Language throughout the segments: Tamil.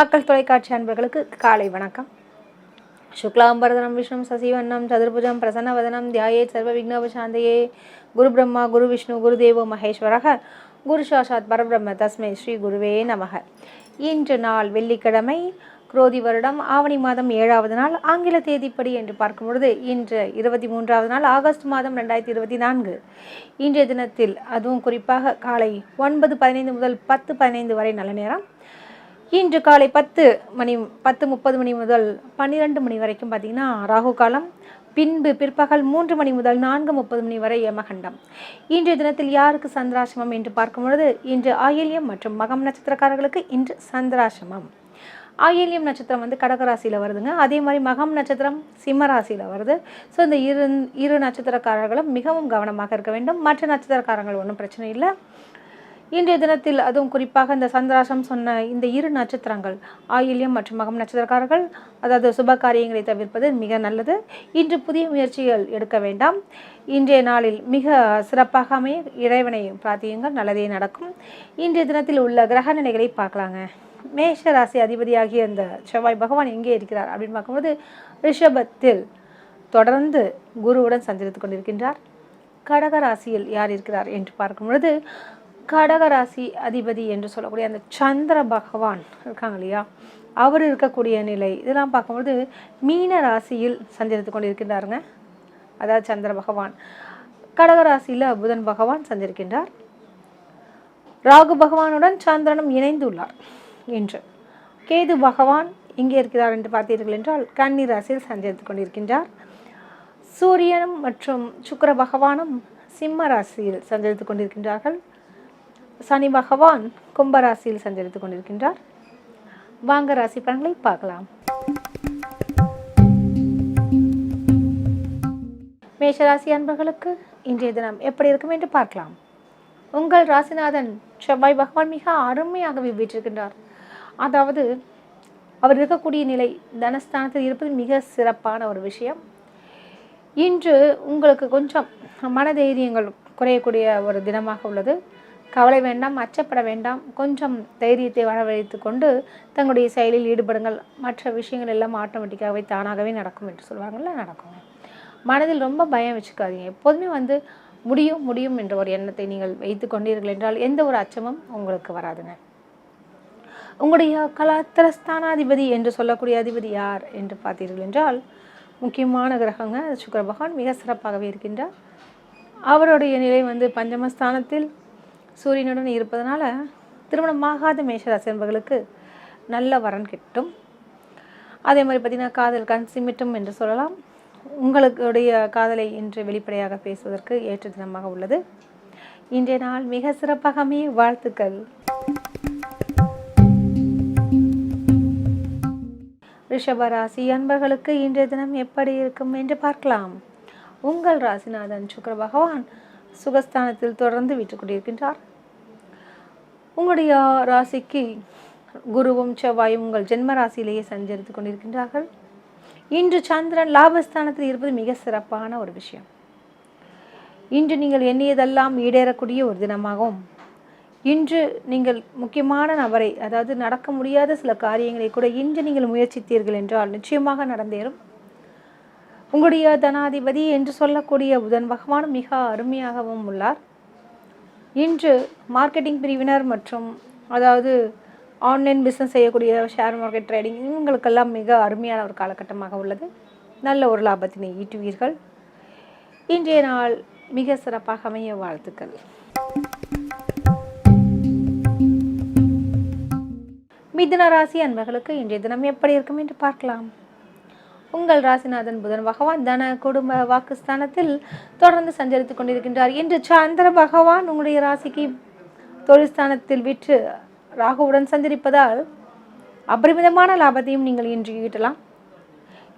மக்கள் தொலைக்காட்சி அன்பர்களுக்கு காலை வணக்கம். சுக்லாம்பரதனம் விஷ்ணு சசிவண்ணம் சதுர்புஜம் பிரசன்னவதனம் தியாயே சர்வ விக்னோபசாந்தையே குரு பிரம்மா குரு விஷ்ணு குரு தேவோ மகேஸ்வரக குரு சாஷாத் பரபிரம்ம தஸ்மை ஸ்ரீ குருவே நமக. இன்று நாள் வெள்ளிக்கிழமை குரோதி வருடம் ஆவணி மாதம் ஏழாவது நாள் ஆங்கில தேதிப்படி என்று பார்க்கும் பொழுது இன்று இருபத்தி மூன்றாவது நாள் ஆகஸ்ட் மாதம் ரெண்டாயிரத்தி இருபத்தி நான்கு. இன்றைய தினத்தில் அதுவும் குறிப்பாக காலை ஒன்பது பதினைந்து முதல் பத்து பதினைந்து வரை நல்ல நேரம். இன்று காலை பத்து மணி பத்து முப்பது மணி முதல் பன்னிரெண்டு மணி வரைக்கும் பார்த்திங்கன்னா ராகு காலம் பின்பு பிற்பகல் மூன்று மணி முதல் நான்கு முப்பது மணி வரை யமகண்டம். இன்றைய தினத்தில் யாருக்கு சந்திராசிரமம் என்று பார்க்கும் பொழுது இன்று ஆயில்யம் மற்றும் மகம் நட்சத்திரக்காரர்களுக்கு இன்று சந்திராசிரமம். ஆயில்யம் நட்சத்திரம் வந்து கடகராசியில் வருதுங்க. அதே மாதிரி மகம் நட்சத்திரம் சிம்மராசியில் வருது. ஸோ இந்த இரு இரு நட்சத்திரக்காரர்களும் மிகவும் கவனமாக இருக்க வேண்டும். மற்ற நட்சத்திரக்காரங்கள் ஒன்றும் பிரச்சனை இல்லை. இன்றைய தினத்தில் அதுவும் குறிப்பாக இந்த சந்திராசம் சொன்ன இந்த இரு நட்சத்திரங்கள் ஆயில்யம் மற்றும் மகம் நட்சத்திரக்காரர்கள் அதாவது சுப காரியங்களை தவிர்ப்பது மிக நல்லது. இன்று புதிய முயற்சிகள் எடுக்க வேண்டாம். இன்றைய நாளில் மிக சிறப்பாக அமைய இறைவனை பிரார்த்தியுங்கள். நல்லதே நடக்கும். இன்றைய தினத்தில் உள்ள கிரக நிலைகளை பார்க்கலாங்க. மேஷ ராசி அதிபதியாகிய இந்த செவ்வாய் பகவான் எங்கே இருக்கிறார் அப்படின்னு பார்க்கும்போது ரிஷபத்தில் தொடர்ந்து குருவுடன் சஞ்சரித்து கொண்டிருக்கின்றார். கடக ராசியில் யார் இருக்கிறார் என்று பார்க்கும் பொழுது கடகராசி அதிபதி என்று சொல்லக்கூடிய அந்த சந்திர பகவான் இருக்காங்க இல்லையா? அவர் இருக்கக்கூடிய நிலை இதெல்லாம் பார்க்கும்போது மீன ராசியில் சஞ்சரித்து கொண்டிருக்கின்றாருங்க. அதாவது சந்திர பகவான். கடகராசியில் புதன் பகவான் சந்திருக்கின்றார் ராகு பகவானுடன் சந்திரனும் இணைந்துள்ளார் என்று. கேது பகவான் இங்கே இருக்கிறார் என்று பார்த்தீர்கள் என்றால் கன்னி ராசியில் சஞ்சரித்து கொண்டிருக்கின்றார். சூரியனும் மற்றும் சுக்கிர பகவானும் சிம்ம ராசியில் சஞ்சரித்து கொண்டிருக்கின்றார்கள். சனி பகவான் கும்பராசியில் சஞ்சரித்து கொண்டிருக்கின்றார். வாங்க ராசி பலன்களை பார்க்கலாம். மேஷராசி அன்பர்களுக்கு இன்றைய தினம் எப்படி இருக்கும் என்று பார்க்கலாம். உங்கள் ராசிநாதன் செவ்வாய் பகவான் மிக அருமையாக வீற்றிருக்கின்றார். அதாவது அவர் இருக்கக்கூடிய நிலை தனஸ்தானத்தில் இருப்பது மிக சிறப்பான ஒரு விஷயம். இன்று உங்களுக்கு கொஞ்சம் மனதைரியங்கள் குறையக்கூடிய ஒரு தினமாக உள்ளது. கவலை வேண்டாம் அச்சப்பட வேண்டாம். கொஞ்சம் தைரியத்தை வரவழைத்து கொண்டு தங்களுடைய செயலில் ஈடுபடுங்கள். மற்ற விஷயங்கள் எல்லாம் ஆட்டோமேட்டிக்காகவே தானாகவே நடக்கும் என்று சொல்லுவாங்கள்ல நடக்குங்க. மனதில் ரொம்ப பயம் வச்சுக்காதீங்க. எப்போதுமே வந்து முடியும் முடியும் என்ற ஒரு எண்ணத்தை நீங்கள் வைத்து கொண்டீர்கள் என்றால் எந்த ஒரு அச்சமும் உங்களுக்கு வராதுங்க. உங்களுடைய கலாத்திரஸ்தானாதிபதி என்று சொல்லக்கூடிய அதிபதி யார் என்று பார்த்தீர்கள் என்றால் முக்கியமான கிரகங்க சுக்கர பகவான் மிக சிறப்பாகவே இருக்கின்றார். அவருடைய நிலை வந்து பஞ்சமஸ்தானத்தில் சூரியனுடன் இருப்பதனால திருமணமாகாத மேஷராசி என்பவர்களுக்கு நல்ல வரன் கிட்டும். அதே மாதிரி பார்த்திங்கன்னா காதல் கண் சிமிட்டும் என்று சொல்லலாம். உங்களுடைய காதலை இன்று வெளிப்படையாக பேசுவதற்கு ஏற்ற தினமாக உள்ளது. இன்றைய நாள் மிக சிறப்பாகவே வாழ்த்துக்கள். ரிஷபராசி அன்பர்களுக்கு இன்றைய தினம் எப்படி இருக்கும் என்று பார்க்கலாம். உங்கள் ராசிநாதன் சுக்கர பகவான் சுகஸ்தானத்தில் தொடர்ந்து விட்டுக் கொண்டிருக்கின்றார் உங்களுடைய ராசிக்கு குருவும் செவ்வாயும் உங்கள் ஜென்ம ராசியிலேயே சஞ்சரித்து கொண்டிருக்கின்றார்கள். இன்று சந்திரன் லாபஸ்தானத்தில் இருப்பது மிக சிறப்பான ஒரு விஷயம். இன்று நீங்கள் எண்ணியதெல்லாம் ஈடேறக்கூடிய ஒரு தினமாகவும் இன்று நீங்கள் முக்கியமான நபரை அதாவது நடக்க முடியாத சில காரியங்களை கூட இன்று நீங்கள் முயற்சித்தீர்கள் என்றால் நிச்சயமாக நடந்தேறும். உங்களுடைய தனாதிபதி என்று சொல்லக்கூடிய புதன் பகவான் மிக அருமையாகவும் உள்ளார். இன்று மார்க்கெட்டிங் பிரிவினர் மற்றும் அதாவது ஆன்லைன் பிஸ்னஸ் செய்யக்கூடிய ஷேர் மார்க்கெட் ட்ரேடிங் இவங்களுக்கெல்லாம் மிக அருமையான ஒரு காலகட்டமாக உள்ளது. நல்ல ஒரு லாபத்தினை ஈட்டுவீர்கள். இன்றைய நாள் மிக சிறப்பாக அமைய வாழ்த்துக்கள். மிதுன ராசி அன்பர்களுக்கு இன்றைய தினம் எப்படி இருக்கும் என்று பார்க்கலாம். உங்கள் ராசிநாதன் புதன் பகவான் தன குடும்ப வாக்குஸ்தானத்தில் தொடர்ந்து சஞ்சரித்துக் கொண்டிருக்கின்றார். இன்று சந்திர பகவான் உங்களுடைய ராசிக்கு தொழில்ஸ்தானத்தில் விற்று ராகுவுடன் சஞ்சரிப்பதால் அபரிமிதமான லாபத்தையும் நீங்கள் இன்று ஈட்டலாம்.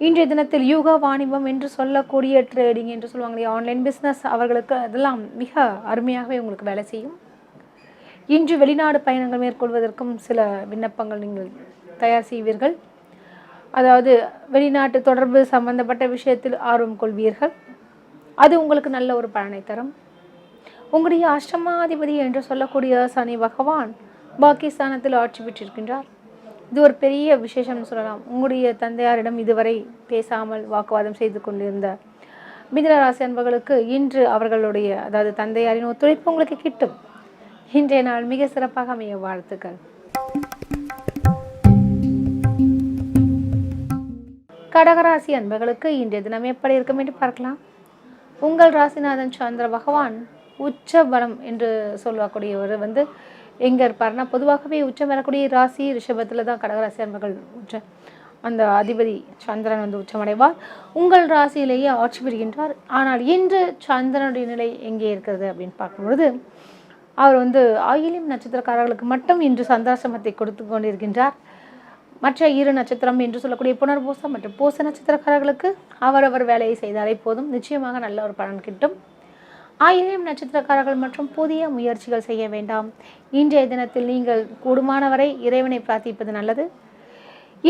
இன்றைய தினத்தில் யூகா வாணிபம் என்று சொல்லக்கூடிய ட்ரேடிங் என்று சொல்லுவாங்களே ஆன்லைன் பிஸ்னஸ் அவர்களுக்கு அதெல்லாம் மிக அருமையாகவே உங்களுக்கு வேலை செய்யும். இன்று வெளிநாடு பயணங்கள் மேற்கொள்வதற்கும் சில விண்ணப்பங்கள் நீங்கள் தயார் செய்வீர்கள். அதாவது வெளிநாட்டு தொடர்பு சம்பந்தப்பட்ட விஷயத்தில் ஆர்வம் கொள்வீர்கள். அது உங்களுக்கு நல்ல ஒரு பலனை தரும். உங்களுடைய அஷ்டமாதிபதி என்று சொல்லக்கூடிய சனி பகவான் பாகிஸ்தானத்தில் ஆட்சி பெற்றிருக்கின்றார். இது ஒரு பெரிய விசேஷம்னு சொல்லலாம். உங்களுடைய தந்தையாரிடம் இதுவரை பேசாமல் வாக்குவாதம் செய்து கொண்டிருந்த மிதனராசி அன்பர்களுக்கு இன்று அவர்களுடைய அதாவது தந்தையாரின் ஒத்துழைப்பு உங்களுக்கு கிட்டும். இன்றைய நாள் மிக சிறப்பாக அமைய வாழ்த்துக்கள். கடகராசி அன்பர்களுக்கு இன்றைய தினம் எப்படி இருக்கும் என்று பார்க்கலாம். உங்கள் ராசிநாதன் சந்திர பகவான் உச்ச பலம் என்று சொல்லக்கூடியவர் வந்து எங்கே இருப்பார்னா பொதுவாகவே உச்சம் வரக்கூடிய ராசி ரிஷபத்தில் தான் கடகராசி அன்பர்கள் உச்ச அந்த அதிபதி சந்திரன் வந்து உச்சமடைவார். உங்கள் ராசியிலேயே ஆட்சி பெறுகின்றார் ஆனால் இன்று சந்திரனுடைய நிலை எங்கே இருக்கிறது அப்படின்னு பார்க்கும்பொழுது அவர் வந்து ஆயிலியம் நட்சத்திரக்காரர்களுக்கு மட்டும் இன்று சந்தாசமத்தை கொடுத்து கொண்டிருக்கின்றார். மற்ற இரு நட்சத்திரம் என்று சொல்லக்கூடிய புனர்பூசம் மற்றும் பூச நட்சத்திரக்காரர்களுக்கு அவரவர் வேலையை செய்தாலே போதும். நிச்சயமாக நல்ல ஒரு பலன் கிட்டும். ஆயிரம் நட்சத்திரக்காரர்கள் மற்றும் புதிய முயற்சிகள் செய்ய வேண்டாம். இன்றைய தினத்தில் நீங்கள் கூடுமானவரை இறைவனை பிரார்த்திப்பது நல்லது.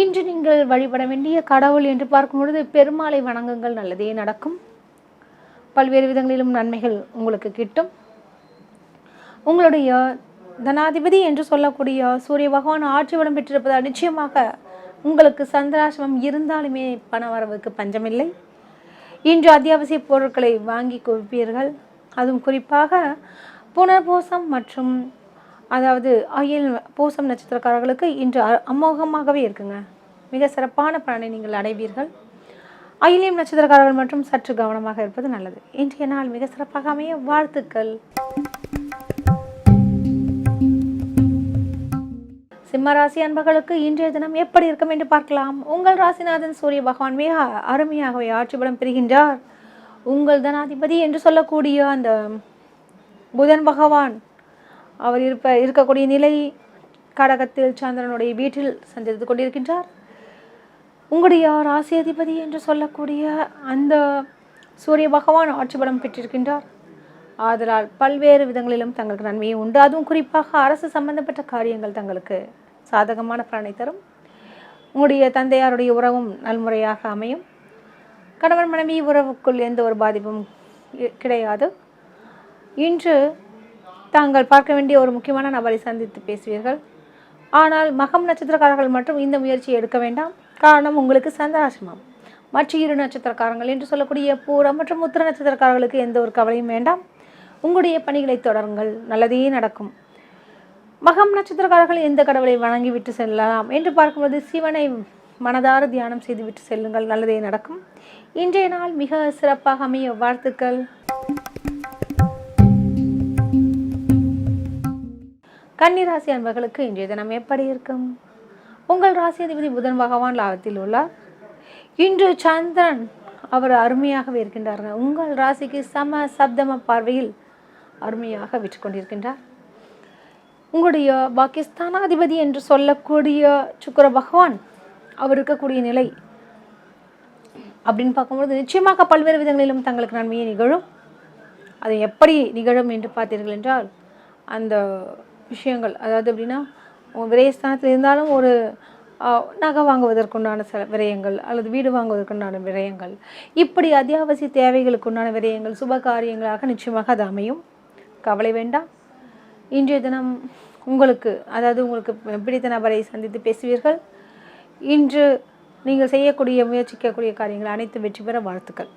இன்று நீங்கள் வழிபட வேண்டிய கடவுள் என்று பார்க்கும் பொழுது பெருமாளை வணங்குங்கள் நல்லதே நடக்கும். பல்வேறு விதங்களிலும் நன்மைகள் உங்களுக்கு கிட்டும். உங்களுடைய தனாதிபதி என்று சொல்லக்கூடிய சூரிய பகவான் ஆட்சி வளம் பெற்றிருப்பதால் நிச்சயமாக உங்களுக்கு சந்திராசிரமம் இருந்தாலுமே பண வரவுக்கு பஞ்சமில்லை. இன்று அத்தியாவசிய பொருட்களை வாங்கி குவிப்பீர்கள் அதுவும் குறிப்பாக புனர்பூசம் மற்றும் அதாவது அயல் பூசம் நட்சத்திரக்காரர்களுக்கு இன்று அ- அமோகமாகவே இருக்குங்க. மிக சிறப்பான பலனை நீங்கள் அடைவீர்கள். அயிலியம் நட்சத்திரக்காரர்கள் மற்றும் சற்று கவனமாக இருப்பது நல்லது. இன்றைய நாள் மிக சிறப்பாக அமைய வாழ்த்துக்கள். சிம்மராசி அன்பர்களுக்கு இன்றைய தினம் எப்படி இருக்கும் என்று பார்க்கலாம். உங்கள் ராசிநாதன் சூரிய பகவான் மிக அருமையாகவே ஆட்சி பலம் பெறுகின்றார். உங்கள் தனாதிபதி என்று சொல்லக்கூடிய அந்த புதன் பகவான் அவர் இருப்ப இருக்கக்கூடிய நிலை கடகத்தில் சந்திரனுடைய வீட்டில் சந்தித்து கொண்டிருக்கின்றார். உங்களுடைய ராசி அதிபதி என்று சொல்லக்கூடிய அந்த சூரிய பகவான் ஆட்சி பலம் பெற்றிருக்கின்றார். ஆதலால் பல்வேறு விதங்களிலும் தங்களுக்கு நன்மையை உண்டு. அதுவும் குறிப்பாக அரசு சம்பந்தப்பட்ட காரியங்கள் தங்களுக்கு. சாதகமான பலனை தரும். உங்களுடைய தந்தையாருடைய உறவும் நல்முறையாக அமையும். கணவன் மனைவி உறவுக்குள் எந்த ஒரு பாதிப்பும் கிடையாது. இன்று தாங்கள் பார்க்க வேண்டிய ஒரு முக்கியமான நபரை சந்தித்து பேசுவீர்கள். ஆனால் மகம் நட்சத்திரக்காரர்கள் மட்டும் இந்த முயற்சியை எடுக்க வேண்டாம். காரணம் உங்களுக்கு சந்திராசிரமம். மற்ற இரு நட்சத்திரக்காரங்கள் என்று சொல்லக்கூடிய பூரம் மற்றும் உத்திர நட்சத்திரக்காரர்களுக்கு எந்த ஒரு கவலையும் வேண்டாம். உங்களுடைய பணிகளை தொடருங்கள். நல்லதே நடக்கும். மகம் நட்சத்திரக்காரர்கள் எந்த கடவுளை வணங்கிவிட்டு செல்லலாம் என்று பார்க்கும்போது சிவனை மனதார தியானம் செய்துவிட்டு செல்லுங்கள் நல்லதே நடக்கும். இன்றைய நாள் மிக சிறப்பாக அமைய வாழ்த்துக்கள். கன்னிராசி அன்பர்களுக்கு இன்றைய தினம் எப்படி இருக்கும்? உங்கள் ராசி அதிபதி புதன் பகவான் லாபத்தில் உள்ளார். இன்று சந்திரன் அவர் அருமையாகவே இருக்கின்றார்கள் உங்கள் ராசிக்கு சம சப்தம பார்வையில் அருமையாக விற்று கொண்டிருக்கின்றார் உங்களுடைய பாகிஸ்தானாதிபதி என்று சொல்லக்கூடிய சுக்கர பகவான் அவர் இருக்கக்கூடிய நிலை அப்படின்னு பார்க்கும்பொழுது நிச்சயமாக பல்வேறு விதங்களிலும் தங்களுக்கு நன்மையை நிகழும். அது எப்படி நிகழும் என்று பார்த்தீர்கள் என்றால் அந்த விஷயங்கள் அதாவது எப்படின்னா விரயஸ்தானத்தில் இருந்தாலும் ஒரு நகை வாங்குவதற்குண்டான சில விரயங்கள் அல்லது வீடு வாங்குவதற்குண்டான விரயங்கள் இப்படி அத்தியாவசிய தேவைகளுக்குண்டான விரயங்கள் சுப காரியங்களாக நிச்சயமாக அது அமையும். கவலை வேண்டாம். இன்றைய தினம் உங்களுக்கு அதாவது உங்களுக்கு பிடித்த நபரை சந்தித்து பேசுவீர்கள். இன்று நீங்கள் செய்யக்கூடிய முயற்சிக்கக்கூடிய காரியங்கள் அனைத்து வெற்றி பெற வாழ்த்துக்கள்.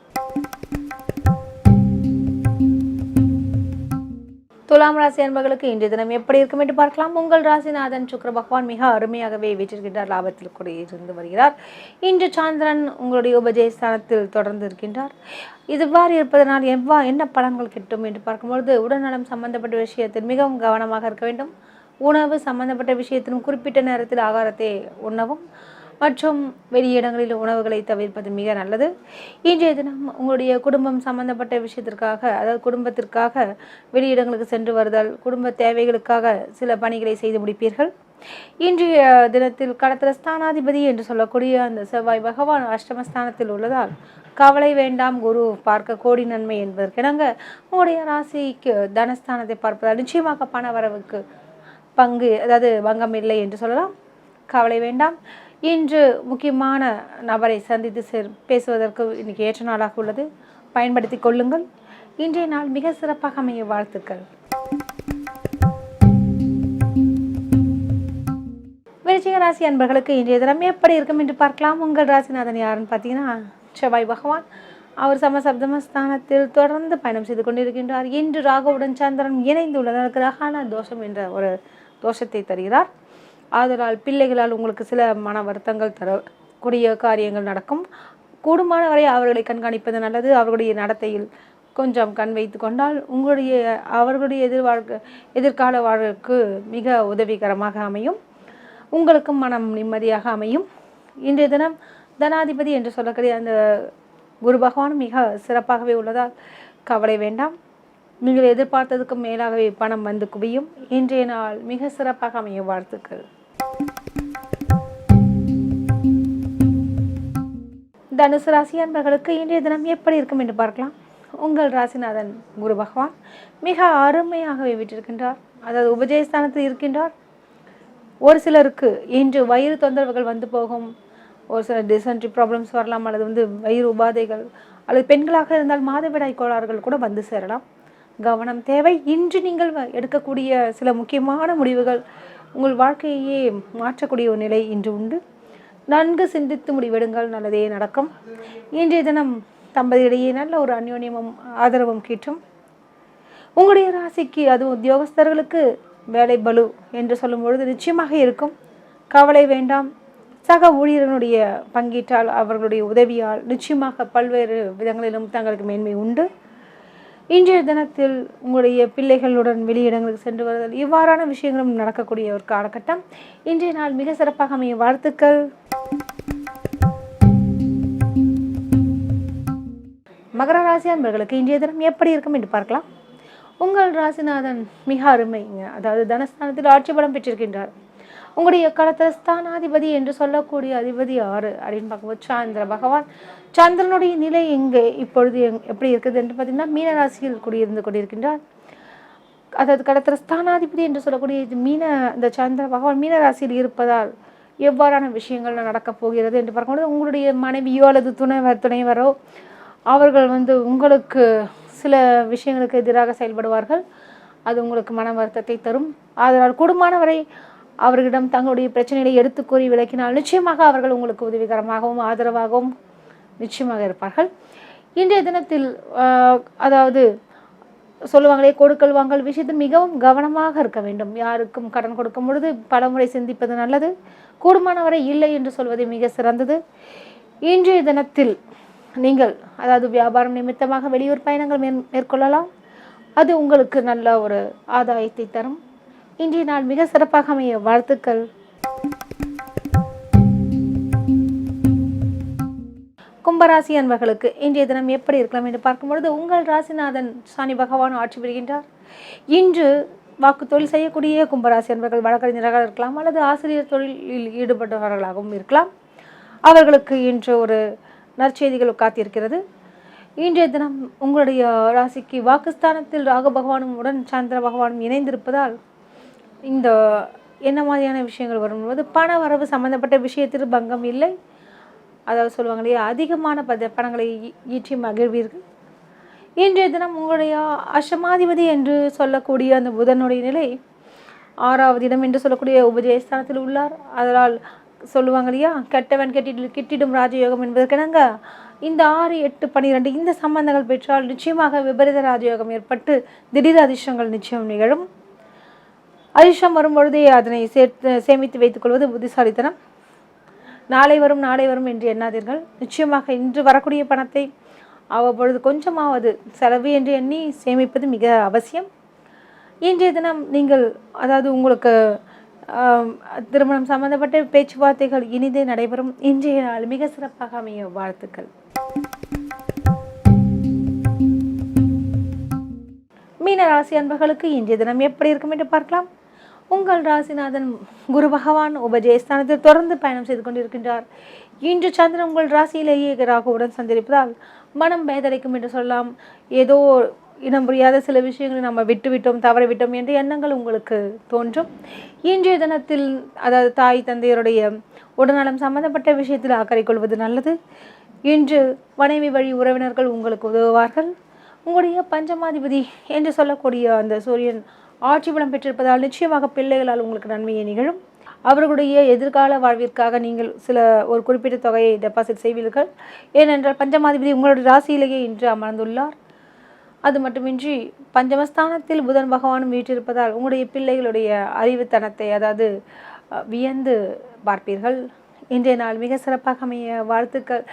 துலாம் ராசி அன்பர்களுக்கு இன்றைய தினம் எப்படி இருக்கும் என்று பார்க்கலாம். உங்கள் ராசிநாதன் சுக்கர பகவான் மிக அருமையாகவே வீற்றிருக்கின்றார். லாபத்தில் கூட இருந்து வருகிறார். இன்று சாந்திரன் உங்களுடைய உபஜயஸ்தானத்தில் தொடர்ந்து இருக்கின்றார். இதுவாறு இருப்பதனால் எவ்வா என்ன பலன்கள் கிட்டும் என்று பார்க்கும்பொழுது உடல்நலம் சம்பந்தப்பட்ட விஷயத்தில் மிகவும் கவனமாக இருக்க வேண்டும். உணவு சம்பந்தப்பட்ட விஷயத்திலும் குறிப்பிட்ட நேரத்தில் ஆகாரத்தை உண்ணவும். மற்றும் வெளியிடங்களில் உணவுகளை தவிர்ப்பது மிக நல்லது. இன்றைய தினம் உங்களுடைய குடும்பம் சம்பந்தப்பட்ட விஷயத்திற்காக அதாவது குடும்பத்திற்காக வெளியிடங்களுக்கு சென்று வருதல் குடும்ப தேவைகளுக்காக சில பணிகளை செய்து முடிப்பீர்கள். இன்றைய தினத்தில் கடத்திர ஸ்தானாதிபதி என்று சொல்லக்கூடிய அந்த செவ்வாய் பகவான் அஷ்டமஸ்தானத்தில் உள்ளதால் கவலை வேண்டாம் குரு பார்க்க கோடி நன்மை என்பதற்கிணங்க உங்களுடைய ராசிக்கு தனஸ்தானத்தை பார்ப்பதால் நிச்சயமாக பண வரவுக்கு பங்கு அதாவது பங்கம் இல்லை என்று சொல்லலாம். கவலை வேண்டாம். இன்று முக்கியமான நபரை சந்தித்து பேசுவதற்கு இன்னைக்கு ஏற்ற நாளாக உள்ளது. பயன்படுத்தி கொள்ளுங்கள். இன்றைய நாள் மிக சிறப்பாக அமைய வாழ்த்துக்கள். விருச்சிக ராசி அன்பர்களுக்கு இன்றைய தினம் எப்படி இருக்கும் என்று பார்க்கலாம். உங்கள் ராசிநாதன் யாருன்னு பார்த்தீங்கன்னா செவ்வாய் பகவான். அவர் சமசப்தமஸ்தானத்தில் தொடர்ந்து பயணம் செய்து கொண்டிருக்கின்றார். இன்று ராகவுடன் சந்திரன் இணைந்துள்ளதற்கு ரகான தோஷம் என்ற ஒரு தோஷத்தை தருகிறார். ஆதலால் பிள்ளைகளால் உங்களுக்கு சில மன வருத்தங்கள் தரக்கூடிய காரியங்கள் நடக்கும். கூடுமான வரை அவர்களை கண்காணிப்பது நல்லது. அவர்களுடைய நடத்தையில் கொஞ்சம் கண் வைத்து கொண்டால் உங்களுடைய அவர்களுடைய எதிர்வாழ்க்கை எதிர்கால வாழ்வுக்கு மிக உதவிகரமாக அமையும். உங்களுக்கும் மனம் நிம்மதியாக அமையும். இன்றைய தினம் தனாதிபதி என்று சொல்லக்கூடிய அந்த குரு பகவான் மிக சிறப்பாகவே உள்ளதால் கவலை வேண்டாம். நீங்கள் எதிர்பார்த்ததுக்கு மேலாகவே பணம் வந்து குவியும். இன்றைய நாள் மிக சிறப்பாக அமைய வாழ்த்துக்கள். தனுசு ராசி அன்பர்களுக்கு இன்றைய தினம் எப்படி இருக்கும் என்று பார்க்கலாம். உங்கள் ராசிநாதன் குரு பகவான் மிக அருமையாகவே விட்டிருக்கின்றார் அதாவது உபஜயஸ்தானத்தில் இருக்கின்றார். ஒரு சிலருக்கு இன்று வயிறு தொந்தரவுகள் வந்து போகும். ஒரு சில டிசென்ட்ரி ப்ராப்ளம்ஸ் வரலாம் அல்லது வந்து வயிறு உபாதைகள் அல்லது பெண்களாக இருந்தால் மாதவிடாய் கோளாறுகள் கூட வந்து சேரலாம். கவனம் தேவை. இன்று நீங்கள் வ- எடுக்கக்கூடிய சில முக்கியமான முடிவுகள் உங்கள் வாழ்க்கையே மாற்றக்கூடிய ஒரு நிலை இன்று உண்டு. நன்கு சிந்தித்து முடிவெடுங்கள். நல்லதே நடக்கும். இன்றைய தினம் தம்பதியிடையே நல்ல ஒரு அந்யோன்யமும் ஆதரவும் கீற்றும். உங்களுடைய ராசிக்கு அதுவும் உத்தியோகஸ்தர்களுக்கு வேலை பலு என்று சொல்லும் பொழுது நிச்சயமாக இருக்கும். கவலை வேண்டாம். சக ஊழியர்களுடைய பங்கீட்டால் அவர்களுடைய உதவியால் நிச்சயமாக பல்வேறு விதங்களிலும் தங்களுக்கு மேன்மை உண்டு. இன்றைய தினத்தில் உங்களுடைய பிள்ளைகளுடன் வெளியிடங்களுக்கு சென்று வருதல். இவ்வாறான விஷயங்களும் நடக்கக்கூடிய ஒரு காலகட்டம். இன்றைய நாள் மிக சிறப்பாக அமைய வாழ்த்துக்கள். மகர ராசி அன்பர்களுக்கு இன்றைய தினம் எப்படி இருக்கும் என்று பார்க்கலாம். உங்கள் ராசிநாதன் மிக அருமைங்க அதாவது தனஸ்தானத்தில் ஆட்சி பலம் பெற்றிருக்கின்றார். உங்களுடைய களத்தில் ஸ்தானாதிபதி என்று சொல்லக்கூடிய அதிபதி ஆறு அப்படின்னு பார்க்கும்போது சாந்திர பகவான். சந்திரனுடைய நிலை எங்கே? இப்பொழுது எங்- எப்படி இருக்குது என்று பார்த்தீங்கன்னா மீனராசியில் குடியிருந்து கொண்டிருக்கின்றார். அதாவது கடத்திர ஸ்தானாதிபதி என்று சொல்லக்கூடிய இது மீன இந்த சந்திர பகவான் மீனராசியில் இருப்பதால் எவ்வாறான விஷயங்கள் நடக்கப் போகிறது என்று பார்க்கும்போது உங்களுடைய மனைவியோ அல்லது துணைவர் துணைவரோ அவர்கள் வந்து உங்களுக்கு சில விஷயங்களுக்கு எதிராக செயல்படுவார்கள். அது உங்களுக்கு மன வருத்தத்தை தரும். அதனால் கூடுமானவரை அவர்களிடம் தங்களுடைய பிரச்சனைகளை எடுத்து கூறி விளக்கினால் நிச்சயமாக அவர்கள் உங்களுக்கு உதவிகரமாகவும் ஆதரவாகவும் நிச்சயமாக இருப்பார்கள். இன்றைய தினத்தில் அதாவது சொல்லுவாங்களே கொடுக்கல் வாங்கல் விஷயத்தில் மிகவும் கவனமாக இருக்க வேண்டும். யாருக்கும் கடன் கொடுக்கும் பொழுது பலமுறை சிந்திப்பது நல்லது. கூடுமானவரை இல்லை என்று சொல்வது மிக சிறந்தது. இன்றைய தினத்தில் நீங்கள் அதாவது வியாபாரம் நிமித்தமாக வெளியூர் பயணங்கள் மேற்கொள்ளலாம். அது உங்களுக்கு நல்ல ஒரு ஆதாயத்தை தரும். இன்றைய நாள் மிக சிறப்பாக அமைய வாழ்த்துக்கள். கும்பராசி அன்பர்களுக்கு இன்றைய தினம் எப்படி இருக்கலாம் என்று பார்க்கும் பொழுது உங்கள் ராசிநாதன் சாணி பகவான் ஆட்சி பெறுகின்றார் இன்று வாக்கு தொழில் செய்யக்கூடிய கும்பராசி அன்பர்கள் வழக்கறிஞராக இருக்கலாம் அல்லது ஆசிரியர் தொழிலில் ஈடுபட்டவர்களாகவும் இருக்கலாம். அவர்களுக்கு இன்று ஒரு நற்செய்திகள் காத்திருக்கிறது. இன்றைய தினம் உங்களுடைய ராசிக்கு வாக்குஸ்தானத்தில் ராகு பகவானும் உடன் சந்திர பகவானும் இணைந்திருப்பதால் இந்த என்ன மாதிரியான விஷயங்கள் வரும்போது பண வரவு சம்பந்தப்பட்ட விஷயத்தில் பங்கம் இல்லை. அதாவது சொல்லுவாங்க இல்லையா அதிகமான பத பணங்களை ஈற்றி மகிழ்வீர்கள். இன்றைய தினம் உங்களுடைய அஷமாதிபதி என்று சொல்லக்கூடிய அந்த புதனுடைய நிலை ஆறாவது இடம் என்று சொல்லக்கூடிய உபஜயஸ்தானத்தில் உள்ளார். அதனால் சொல்லுவாங்க இல்லையா கெட்டவன் கெட்டிட்டு கிட்டிடும் ராஜயோகம் என்பதற்கிணங்க இந்த ஆறு எட்டு பன்னிரெண்டு இந்த சம்பந்தங்கள் பெற்றால் நிச்சயமாக விபரீத ராஜயோகம் ஏற்பட்டு திடீர் அதிர்ஷ்டங்கள் நிச்சயம் நிகழும். அதிர்ஷ்டம் வரும்பொழுதே அதனை சேர்த்து சேமித்து வைத்துக்கொள்வது புத்திசாலித்தனம். நாளை வரும் நாளை வரும் என்று எண்ணாதீர்கள். நிச்சயமாக இன்று வரக்கூடிய பணத்தை அவ்வப்பொழுது கொஞ்சமாவது செலவு என்று எண்ணி சேமிப்பது மிக அவசியம். இன்றைய தினம் நீங்கள் அதாவது உங்களுக்கு திருமணம் சம்பந்தப்பட்ட பேச்சுவார்த்தைகள் இனிதே நடைபெறும். இன்றைய நாள் மிக சிறப்பாக அமைய வாழ்த்துக்கள். மீன ராசி அன்பர்களுக்கு இன்றைய தினம் எப்படி இருக்கும் என்று பார்க்கலாம். உங்கள் ராசிநாதன் குரு பகவான் உபஜயஸ்தானத்தில் தொடர்ந்து பயணம் செய்து கொண்டிருக்கின்றார். இன்று சந்திரன் உங்கள் ராசியிலேயே ராகுவுடன் சந்திருப்பதால் மனம் பேதடைக்கும் என்று சொல்லலாம். ஏதோ இனம் புரியாத சில விஷயங்களை நம்ம விட்டுவிட்டோம் தவறவிட்டோம் என்ற எண்ணங்கள் உங்களுக்கு தோன்றும். இன்றைய தினத்தில் அதாவது தாய் தந்தையருடைய உடல்நலம் சம்பந்தப்பட்ட விஷயத்தில் அக்கறை கொள்வது நல்லது. இன்று மனைவி வழி உறவினர்கள் உங்களுக்கு உதவுவார்கள். உங்களுடைய பஞ்சமாதிபதி என்று சொல்லக்கூடிய அந்த சூரியன் ஆட்சி பலம் பெற்றிருப்பதால் நிச்சயமாக பிள்ளைகளால் உங்களுக்கு நன்மையை நிகழும். அவர்களுடைய எதிர்கால வாழ்விற்காக நீங்கள் சில ஒரு குறிப்பிட்ட தொகையை டெபாசிட் செய்வீர்கள். ஏனென்றால் பஞ்சமாதிபதி உங்களுடைய ராசியிலேயே இன்று அமர்ந்துள்ளார். அது மட்டுமின்றி பஞ்சமஸ்தானத்தில் புதன் பகவானும் வீற்றிருப்பதால் உங்களுடைய பிள்ளைகளுடைய அறிவுத்தனத்தை அதாவது வியந்து பார்ப்பீர்கள். இன்றைய நாள் மிக சிறப்பாக அமைய வாழ்த்துக்கள்.